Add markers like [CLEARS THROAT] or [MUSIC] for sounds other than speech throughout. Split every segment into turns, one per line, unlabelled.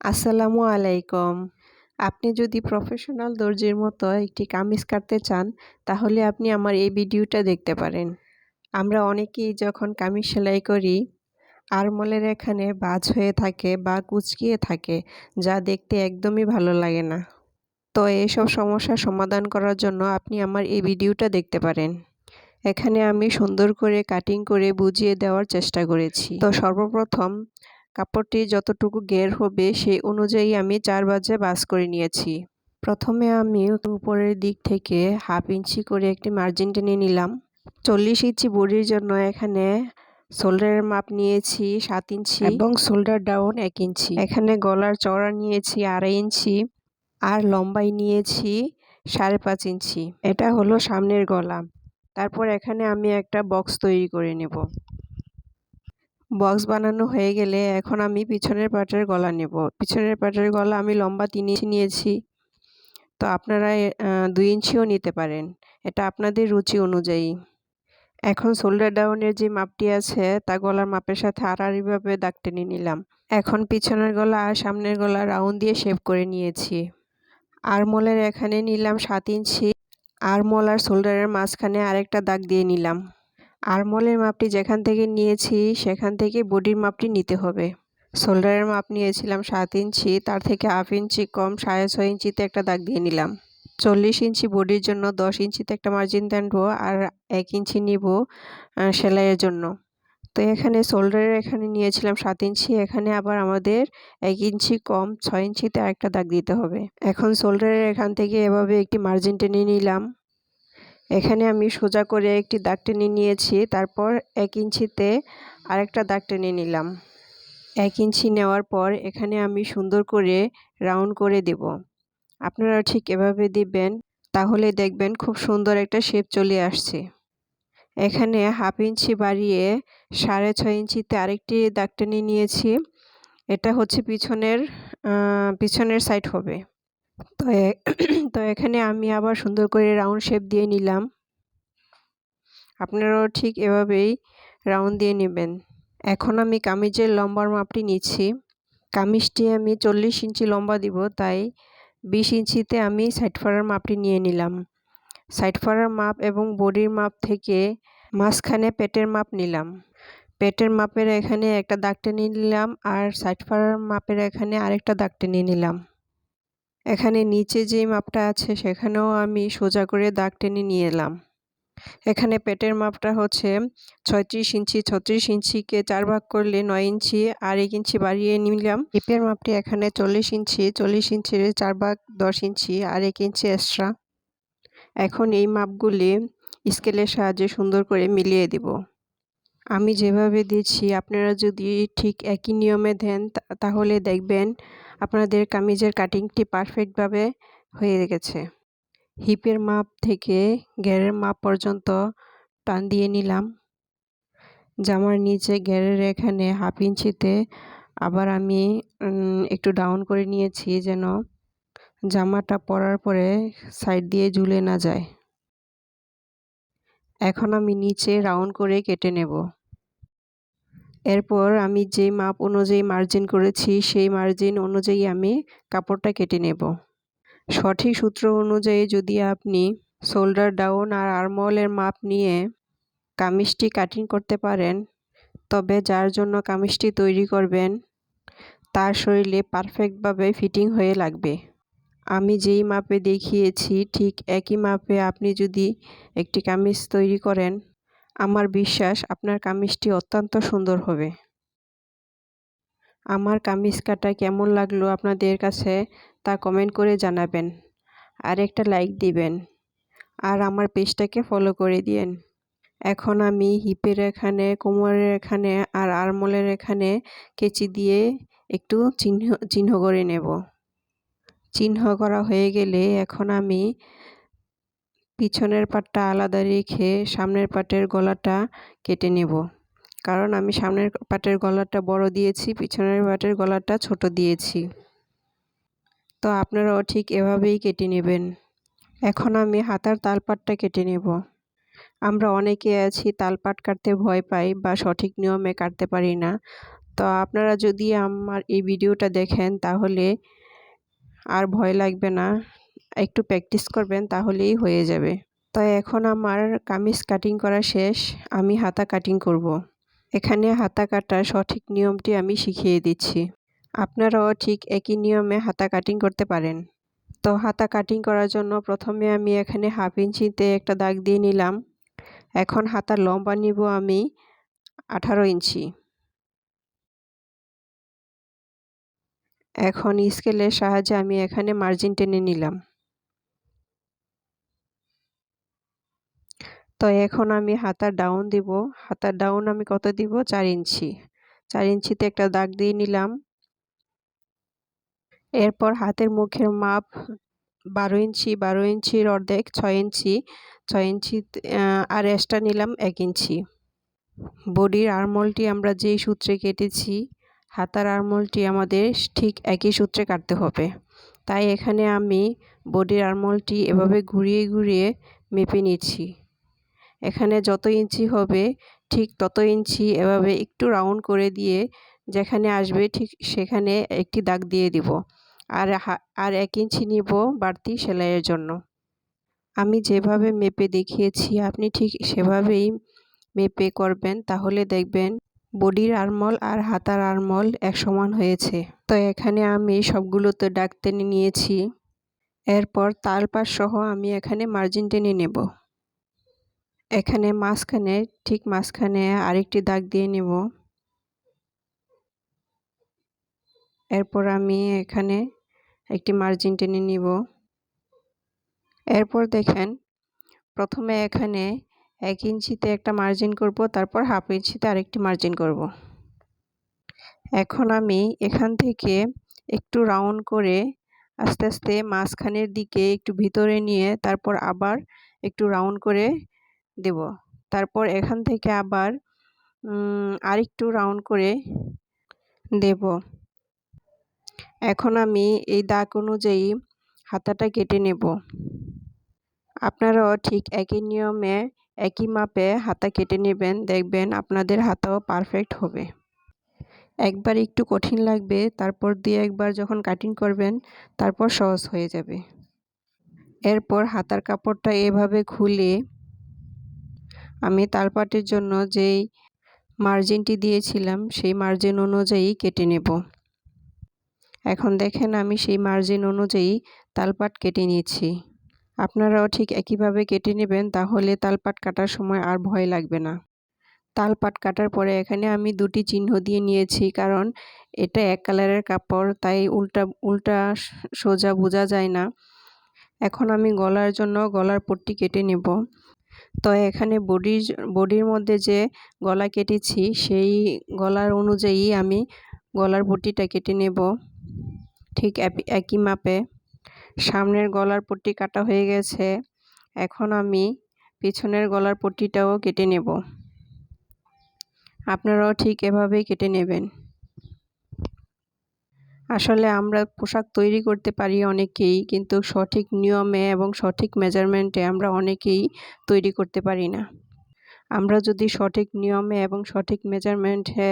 আসসালামু আলাইকুম। আপনি যদি প্রফেশনাল দর্জির মতো একটি কামিজ কাটতে চান, তাহলে আপনি আমার এই ভিডিওটা দেখতে পারেন। আমরা অনেকেই যখন কামিজ সেলাই করি, আরমলের এখানে বাজ হয়ে থাকে বা কুচকিয়ে থাকে, যা দেখতে একদমই ভালো লাগে না। তো এইসব সমস্যার সমাধান করার জন্য আপনি আমার এই ভিডিওটা দেখতে পারেন। এখানে আমি সুন্দর করে কাটিং করে বুঝিয়ে দেওয়ার চেষ্টা করেছি। তো সর্বপ্রথম কাপড়টি যতটুকু গের হবে সেই অনুযায়ী আমি চার বাজে বাস করে নিয়েছি। প্রথমে আমি উপরের দিক থেকে হাফ ইঞ্চি করে একটি মার্জিন টেনে নিলাম। চল্লিশ ইঞ্চি বডির জন্য এখানে শোল্ডারের মাপ নিয়েছি সাত ইঞ্চি এবং শোল্ডার ডাউন এক ইঞ্চি। এখানে গলার চড়া নিয়েছি আড়াই ইঞ্চি আর লম্বাই নিয়েছি সাড়ে পাঁচ ইঞ্চি। এটা হলো সামনের গলা। তারপর এখানে আমি একটা বক্স তৈরি করে নেব। বক্স বানানো হয়ে গেলে এখন আমি পিছনের পাটের গলা নেব। পিছনের পাটের গলা আমি লম্বা তিন ইঞ্চি নিয়েছি। তো আপনারা দুই ইঞ্চিও নিতে পারেন। এটা আপনাদের রুচি অনুযায়ী। এখন শোল্ডার ডাউনের যে মাপটি আছে, তা গলার মাপের সাথে আড়াআড়িভাবে দাগ টেনে নিলাম। এখন পিছনের গলা আর সামনের গলা রাউন্ড দিয়ে শেপ করে নিয়েছি। আরমলের এখানে নিলাম সাত ইঞ্চি। আরমল আর শোল্ডারের মাঝখানে আরেকটা দাগ দিয়ে নিলাম। আরমলের মাপটি যেখান থেকে নিয়েছি, সেখান থেকে বডির মাপটি নিতে হবে। শোল্ডারের মাপ নিয়েছিলাম সাত ইঞ্চি, তার থেকে হাফ ইঞ্চি কম, সাড়ে ছয় ইঞ্চিতে একটা দাগ দিয়ে নিলাম। চল্লিশ ইঞ্চি বডির জন্য দশ ইঞ্চিতে একটা মার্জিন টানবো আর এক ইঞ্চি নিব সেলাইয়ের জন্য। তো এখানে শোল্ডারের এখানে নিয়েছিলাম সাত ইঞ্চি, এখানে আবার আমাদের এক ইঞ্চি কম, ছয় ইঞ্চিতে আরেকটা দাগ দিতে হবে। এখন শোল্ডারের এখান থেকে এভাবে একটি মার্জিন টেনে নিলাম। এখানে আমি সোজা করে একটি দাগ টেনে নিয়েছি, তারপর এক ইঞ্চিতে আরেকটা দাগ টেনে নিলাম। এক ইঞ্চি নেওয়ার পর এখানে আমি সুন্দর করে রাউন্ড করে দেব। আপনারা ঠিক এভাবে দিবেন, তাহলে দেখবেন খুব সুন্দর একটা শেপ চলে আসছে। এখানে হাফ ইঞ্চি বাড়িয়ে সাড়ে ছয় ইঞ্চিতে আরেকটি দাগ টেনে নিয়েছি। এটা হচ্ছে পিছনের পিছনের সাইড হবে। তো [CLEARS THROAT] তো এখানে আমি আবার সুন্দর করে রাউন্ড শেপ দিয়ে নিলাম। আপনারাও ঠিক এভাবেই রাউন্ড দিয়ে নেবেন। এখন আমি কামিজের লম্বার মাপটি নিচ্ছি। কামিজটি আমি চল্লিশ ইঞ্চি লম্বা দিব, তাই বিশ ইঞ্চিতে আমি সাইড ফাড়ার মাপটি নিয়ে নিলাম। সাইড ফাড়ার মাপ এবং বডির মাপ থেকে মাঝখানে পেটের মাপ নিলাম। পেটের মাপের এখানে একটা দাগ টেনে নিলাম আর সাইড ফাড়ার মাপের এখানে আরেকটা দাগ টেনে নিলাম। এখানে নিচে যে মাপটা আছে, সেখানেও আমি সোজা করে দাগ টেনে নিয়ে এলাম। এখানে পেটের মাপটা হচ্ছে ছয়ত্রিশ ইঞ্চি। ছত্রিশ ইঞ্চিকে চার ভাগ করলে নয় ইঞ্চি। আর এক ইঞ্চি বাড়িয়ে নিলাম। হিপের মাপটি এখানে চল্লিশ ইঞ্চি। চল্লিশ ইঞ্চির চার ভাগ দশ ইঞ্চি। আর এক ইঞ্চি এক্সট্রা। এখন এই মাপগুলি স্কেলের সাহায্যে সুন্দর করে মিলিয়ে দিব। আমি যেভাবে দিচ্ছি, আপনারা যদি ঠিক একই নিয়মে দেন তাহলে দেখবেন আপনাদের কামিজের কাটিংটি পারফেক্টভাবে হয়ে গেছে। হিপের মাপ থেকে গ্যারের মাপ পর্যন্ত টান দিয়ে নিলাম। জামার নিচে গ্যারের এখানে হাফ ইঞ্চিতে আবার আমি একটু ডাউন করে নিয়েছি যেন জামাটা পরার পরে সাইড দিয়ে ঝুলে না যায়। এখন আমি নিচে রাউন্ড করে কেটে নেব। এরপর আমি যে মাপ অনুযায়ী মার্জিন করেছি, সেই মার্জিন অনুযায়ী আমি কাপড়টা কেটে নেব। সঠিক সূত্র অনুযায়ী যদি আপনি শোল্ডার ডাউন আর আর্মলের মাপ নিয়ে কামিজটি কাটিং করতে পারেন, তবে যার জন্য কামিজটি তৈরি করবেন, তার শরীরে পারফেক্টভাবে ফিটিং হয়ে লাগবে। আমি যেই মাপে দেখিয়েছি, ঠিক একই মাপে আপনি যদি একটি কামিজ তৈরি করেন আমার বিশ্বাস আপনার কামিজটি অত্যন্ত সুন্দর হবে। আমার কামিজ কাটা কেমন লাগল আপনাদের কাছে তা কমেন্ট করে জানাবেন। আর একটা লাইক দিবেন। আর আমার পেজটাকে ফলো করে দিয়েন। এখন আমি হিপের এখানে কোমরের এখানে আর আরমলের এখানে কেচি দিয়ে একটু চিহ্ন চিহ্ন করে নেব। চিহ্ন করা হয়ে গেলে এখন আমি পিছনের পাটটা আলাদা রেখে সামনের পাটের গলাটা কেটে নেব। কারণ আমি সামনের পাটের গলাটা বড় দিয়েছি, পিছনের পাটের গলাটা ছোট দিয়েছি। তো আপনারাও ঠিক এভাবেই কেটে নেবেন। এখন আমি হাতার তালপাটটা কেটে নেব। আমরা অনেকে আছি, তালপাট কাটতে ভয় পাই বা সঠিক নিয়মে কাটতে পারি না। তো আপনারা যদি আমার এই ভিডিওটা দেখেন, তাহলে আর ভয় লাগবে না। একটু প্র্যাকটিস করবেন তাহলেই হয়ে যাবে। তো এখন আমার কামিজ কাটিং করা শেষ, আমি হাতা কাটিং করব। এখানে হাতা কাটার সঠিক নিয়মটি আমি শিখিয়ে দিচ্ছি। আপনারাও ঠিক একই নিয়মে হাতা কাটিং করতে পারেন। তো হাতা কাটিং করার জন্য প্রথমে আমি এখানে হাফ ইঞ্চিতে একটা দাগ দিয়ে নিলাম। এখন হাতার লম্বা নিব আমি আঠারো ইঞ্চি এখন স্কেলের সাহায্যে আমি এখানে মার্জিন টেনে নিলাম। তো এখন আমি হাতার ডাউন দিব। হাতার ডাউন আমি কত দিব? চার ইঞ্চি। চার ইঞ্চিতে একটা দাগ দিয়ে নিলাম। এরপর হাতের মুখের মাপ বারো ইঞ্চি, বারো ইঞ্চির অর্ধেক, ছয় ইঞ্চি ছয় ইঞ্চি আর এক্সট্রা নিলাম এক ইঞ্চি। বডির আরমোলটি আমরা যেই সূত্রে কেটেছি, হাতার আরমোলটি আমাদের ঠিক একই সূত্রে কাটতে হবে। তাই এখানে আমি বডির আরমোলটি এভাবে ঘুরিয়ে ঘুরিয়ে মেপে নিচ্ছি। এখানে যত ইঞ্চি হবে, ঠিক তত ইঞ্চি এভাবে একটু রাউন্ড করে দিয়ে যেখানে আসবে, ঠিক সেখানে একটি দাগ দিয়ে দিব। আর আর এক ইঞ্চি নিব বাড়তি সেলাইয়ের জন্য। আমি যেভাবে মেপে দেখিয়েছি, আপনি ঠিক সেভাবেই মেপে করবেন। তাহলে দেখবেন বডির আরমল আর হাতার আরমল এক সমান হয়েছে। তো এখানে আমি সবগুলোতে ডাক টেনে নিয়েছি। এরপর তালপাশ সহ আমি এখানে মার্জিন টেনে নেব। এখানে মাঝখানে, ঠিক মাঝখানে আরেকটি দাগ দিয়ে নেব। এরপর আমি এখানে একটি মার্জিন টেনে নিব। এরপর দেখেন, প্রথমে এখানে এক ইঞ্চিতে একটা মার্জিন করব, তারপর হাফ ইঞ্চিতে আরেকটি মার্জিন করব। এখন আমি এখান থেকে একটু রাউন্ড করে আস্তে আস্তে মাঝখানের দিকে একটু ভিতরে নিয়ে তারপর আবার একটু রাউন্ড করে দেব। তারপর এখান থেকে আবার আরেকটু রাউন্ড করে দেব। এখন আমি এই দাগ অনুযায়ী হাতাটা কেটে নেব। আপনারাও ঠিক একই নিয়মে, একই মাপে হাতা কেটে নেবেন। দেখবেন আপনাদের হাতাও পারফেক্ট হবে। একবার একটু কঠিন লাগবে, তারপর দিয়ে একবার যখন কাটিং করবেন, তারপর সহজ হয়ে যাবে। এরপর হাতার কাপড়টা এভাবে খুলে আমি তালপাটের জন্য যেই মার্জিনটি দিয়েছিলাম, সেই মার্জিন অনুযায়ী কেটে নেব। এখন দেখেন আমি সেই মার্জিন অনুযায়ী তালপাট কেটে নিয়েছি। আপনারাও ঠিক একইভাবে কেটে নেবেন, তাহলে তালপাট কাটার সময় আর ভয় লাগবে না। তালপাট কাটার পরে এখানে আমি দুটি চিহ্ন দিয়ে নিয়েছি, কারণ এটা এক কালারের কাপড়, তাই উল্টা উল্টা সোজা বোঝা যায় না। এখন আমি গলার জন্য গলার পট্টি কেটে নেব। তো এখানে বডির বডির মধ্যে যে গলা কেটেছি, সেই গলার অনুযায়ী আমি গলার পট্টিটা কেটে নেব। ঠিক একই মাপে। সামনের গলার পট্টি কাটা হয়ে গেছে। এখন আমি পিছনের গলার পট্টিটাও কেটে নেব। আপনারাও ঠিক এভাবেই কেটে নেবেন। আসলে আমরা পোশাক তৈরি করতে পারি অনেকেই, কিন্তু সঠিক নিয়মে এবং সঠিক মেজারমেন্টে আমরা অনেকেই তৈরি করতে পারি না। আমরা যদি সঠিক নিয়মে এবং সঠিক মেজারমেন্টে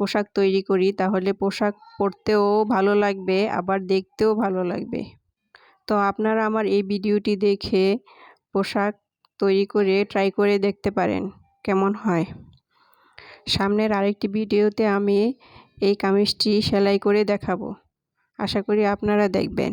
পোশাক তৈরি করি, তাহলে পোশাক পরতেও ভালো লাগবে, আবার দেখতেও ভালো লাগবে। তো আপনারা আমার এই ভিডিওটি দেখে পোশাক তৈরি করে ট্রাই করে দেখতে পারেন, কেমন হয়? সামনের আরেকটি ভিডিওতে আমি এই কামিজটি সেলাই করে দেখাবো। আশা করি আপনারা দেখবেন।